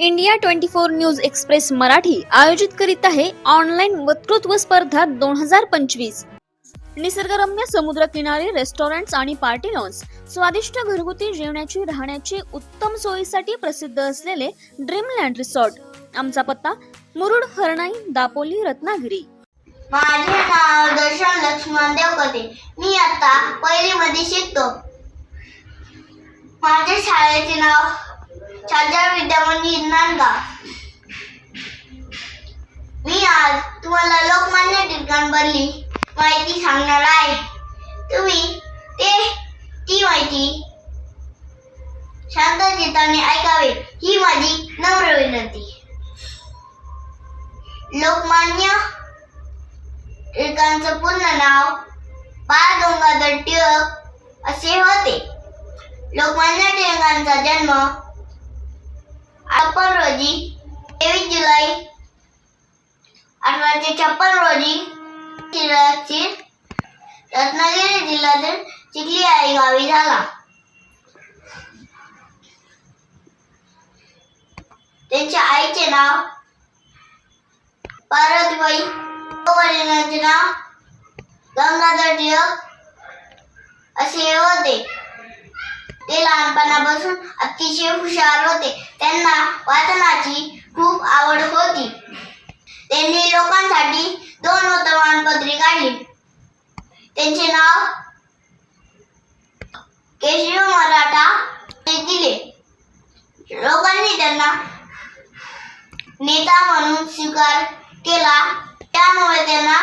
India twenty four news express Marathi आयोजित करीत आहे ऑनलाईन वक्तृत्व स्पर्धा दोन हजार पंचवीस. निसर्गरम्य समुद्र किनारे रेस्टॉरंट्स आणि पार्टी लॉन्स स्वादिष्ट घरगुती जेवणाची राहण्याची उत्तम सोयीसाठी प्रसिद्ध असलेले ड्रीमलँड रिसॉर्ट आमचा पत्ता मुरुड हरणाई दापोली रत्नागिरी. माझे नाव दर्शन लक्ष्मण देवकते. मी आता पहिली मध्ये शिकतो. माझ्या शाळेचे नाव शारजा विद्यामंदिर नांदगाव मी आज तुम्हाला लोकमान्य टिळकांबद्दल माहिती सांगणार आहे. तुम्ही ते ती माहिती शांत चित्ताने ऐकावे ही माझी नम्र विनंती. लोकमान्य टिळकांचं पूर्ण नाव बाळ गंगाधर टिळक असे होते. लोकमान्य टिळकांचा जन्म छप्पन रोजी तेवीस जुलै अठराशे छप्पन रोजी टिळकची रत्नागिरी जिल्ह्यातील चिखली आई गावी झाला. त्यांच्या आईचे नाव पार्वतीबाई वडिलांचे नाव गंगाधर टिळक असे होते. ते लहानपणापासून अतिशय हुशार होते. त्यांना वाचनाची खूप आवड होती. त्यांनी लोकांसाठी दोन वर्तमानपत्रे काढली. त्यांचे नाव केशरी मराठा हे दिले. लोकांनी त्यांना नेता म्हणून स्वीकार केला. त्यामुळे त्यांना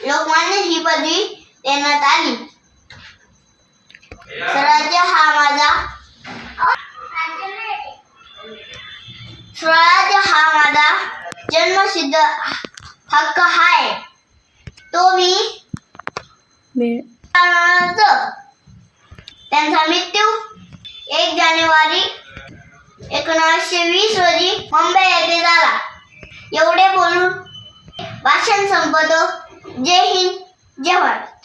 लोकमान्य ही पदवी देण्यात आली. स्वराज्य हा माझा स्वराज्य हा माझा जन्मसिद्ध हक्क आहे तो मी. त्यांचा मृत्यू एक जानेवारी एकोणीसशे वीस रोजी मुंबई येथे झाला एवढे बोलून भाषण संपवतो जय हिंद जय भारत